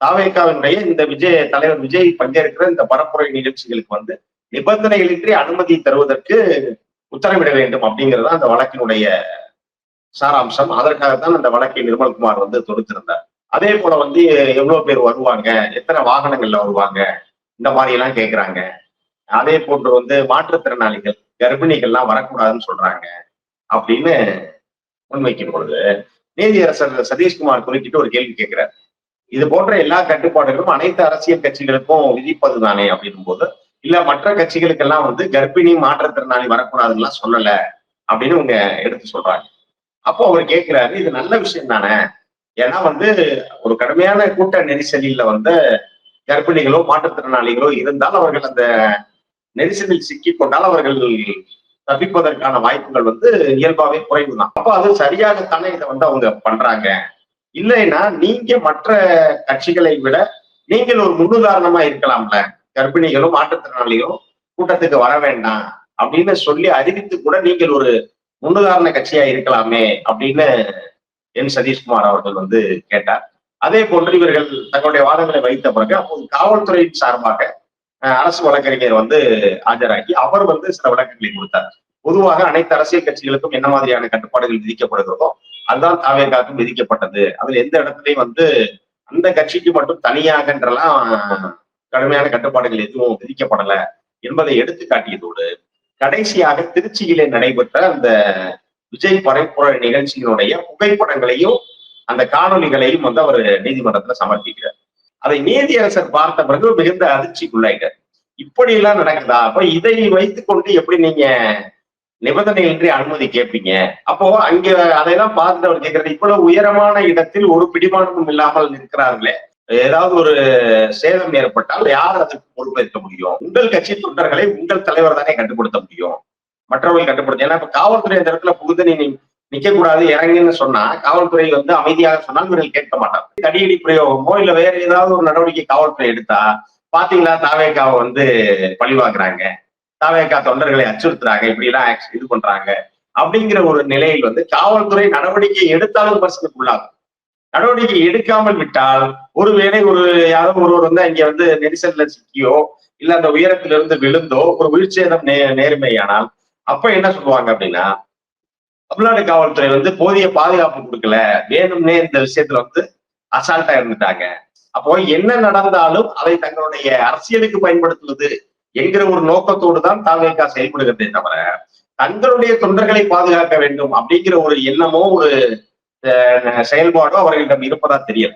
தாவேக்காவினுடைய இந்த விஜய் தலைவர் விஜய் பங்கேற்கிற இந்த பரப்புரை நிகழ்ச்சிகளுக்கு வந்து நிபந்தனைகளின்றி அனுமதி தருவதற்கு உத்தரவிட வேண்டும் அப்படிங்கிறது அந்த வழக்கினுடைய சாராம்சம். அதற்காகத்தான் அந்த வழக்கை நிர்மல்குமார் வந்து தொடுத்திருந்தார். அதே போல வந்து எவ்வளவு பேர் வருவாங்க எத்தனை வாகனங்கள்ல வருவாங்க இந்த மாதிரி எல்லாம் கேட்கிறாங்க அதே போன்று வந்து மாற்றுத்திறனாளிகள் கர்ப்பிணிகள்லாம் வரக்கூடாதுன்னு சொல்றாங்க அப்படின்னு முன்வைக்கும் பொழுது நீதியரசர் சதீஷ்குமார் குறுக்கிட்டு ஒரு கேள்வி கேட்கிறார் இது போன்ற எல்லா கட்டுப்பாடுகளும் அனைத்து அரசியல் கட்சிகளுக்கும் விதிப்பது தானே அப்படின்னும் போது இல்ல மற்ற கட்சிகளுக்கெல்லாம் வந்து கர்ப்பிணி மாற்றுத்திறனாளி வரக்கூடாதுலாம் சொல்லல அப்படின்னு இவங்க எடுத்து சொல்றாங்க. அப்போ அவர் கேட்கிறாரு இது நல்ல விஷயம் தானே? ஏன்னா வந்து ஒரு கடுமையான கூட்ட நெரிசலில வந்து கர்ப்பிணிகளோ மாற்றுத்திறனாளிகளோ இருந்தால் அவர்கள் அந்த நெரிசலில் சிக்கி கொண்டால் அவர்கள் தப்பிப்பதற்கான வாய்ப்புகள் வந்து இயல்பாவே குறைவுதான். அப்போ அது சரியாகத்தானே இதை வந்து அவங்க பண்றாங்க? இல்லைன்னா நீங்க மற்ற கட்சிகளை விட நீங்கள் ஒரு முன்னுதாரணமா இருக்கலாம்ல. கர்ப்பிணிகளும் மாற்றுத்திறனாளிகளும் கூட்டத்துக்கு வர வேண்டாம் அப்படின்னு சொல்லி அறிவித்து கூட நீங்கள் ஒரு முன்னுதாரண கட்சியா இருக்கலாமே அப்படின்னு என் சதீஷ்குமார் அவர்கள் வந்து கேட்டார். அதே போன்று இவர்கள் தங்களுடைய வாதங்களை வைத்த பிறகு அப்போது காவல்துறையின் சார்பாக அரசு வழக்கறிஞர் வந்து ஆஜராகி அவர் வந்து சில விளக்கங்களை கொடுத்தார். பொதுவாக அனைத்து அரசியல் கட்சிகளுக்கும் என்ன மாதிரியான கட்டுப்பாடுகள் விதிக்கப்படுகிறதோ அதுதான் தாவேகாக்கும் விதிக்கப்பட்டது. அதுல எந்த இடத்துலையும் வந்து அந்த கட்சிக்கு மட்டும் தனியாகன்றெல்லாம் கடுமையான கட்டுப்பாடுகள் எதுவும் விதிக்கப்படல என்பதை எடுத்து காட்டியதோடு கடைசியாக திருச்சியிலே நடைபெற்ற அந்த விஜய் பரப்புர நிகழ்ச்சியினுடைய புகைப்படங்களையும் அந்த காணொலிகளையும் வந்து அவர் நீதிமன்றத்துல சமர்ப்பிக்கிறார். அதை நீதியரசர் பார்த்த பிறகு மிகுந்த அதிர்ச்சிக்குள்ளாயிட்டார். இப்படி எல்லாம் நடக்குதா? அப்ப இதை வைத்துக்கொண்டு எப்படி நீங்க நிபந்தனையின்றி அனுமதி கேட்பீங்க. அப்போ அங்க அதையெல்லாம் பார்த்துட்டு அவர் கேட்கறது இவ்வளவு உயரமான இடத்தில் ஒரு பிடிமானமும் இல்லாமல் இருக்கிறார்களே ஏதாவது ஒரு சேதம் ஏற்பட்டால் யார் அதுக்கு பொறுப்பேற்க முடியும்? உங்கள் கட்சி தொண்டர்களை உங்கள் தலைவர் தானே கட்டுப்படுத்த முடியும். மற்றவர்கள் கட்டுப்படுத்த ஏன்னா இப்ப காவல்துறை இந்த இடத்துல புகுந்து நீ நிக்க கூடாது இறங்குன்னு சொன்னா காவல்துறை வந்து அமைதியாக சொன்னால் இவர்கள் கேட்க மாட்டாங்க தடியடி பிரயோகமோ இல்ல வேற ஏதாவது ஒரு நடவடிக்கை காவல்துறை எடுத்தா பாத்தீங்களா தாவேக்காவை வந்து பழிவாக்குறாங்க தாவேக்கா தொண்டர்களை அச்சுறுத்துறாங்க இப்படி எல்லாம் இது பண்றாங்க அப்படிங்கிற ஒரு நிலையில் வந்து காவல்துறை நடவடிக்கை எடுத்தாலும் விமர்சனத்துக்கு உள்ளாகும். நடவடிக்கை எடுக்காமல் விட்டால் ஒருவேளை ஒரு யாரோ ஒருவர் வந்து அங்க வந்து நெரிசல்ல சிக்கியோ இல்ல அந்த உயரத்திலிருந்து விழுந்தோ ஒரு வீழ்ச்சேதம் நே நேர்மையானால் அப்ப என்ன சொல்லுவாங்க அப்படின்னா தமிழ்நாடு காவல்துறை வந்து போதிய பாதுகாப்பு கொடுக்கல வேணும்னே இந்த விஷயத்துல வந்து அசால்ட்டா இருந்துட்டாங்க. அப்போ என்ன நடந்தாலும் அதை தங்களுடைய அரசியலுக்கு பயன்படுத்துவது என்கிற ஒரு நோக்கத்தோடு தான் தாவேக்கா செயல்படுகிறதே தவிர தங்களுடைய தொண்டர்களை பாதுகாக்க வேண்டும் அப்படிங்கிற ஒரு எண்ணமோ ஒரு செயல்பாடோ அவர்களிடம் இருப்பதா தெரியல.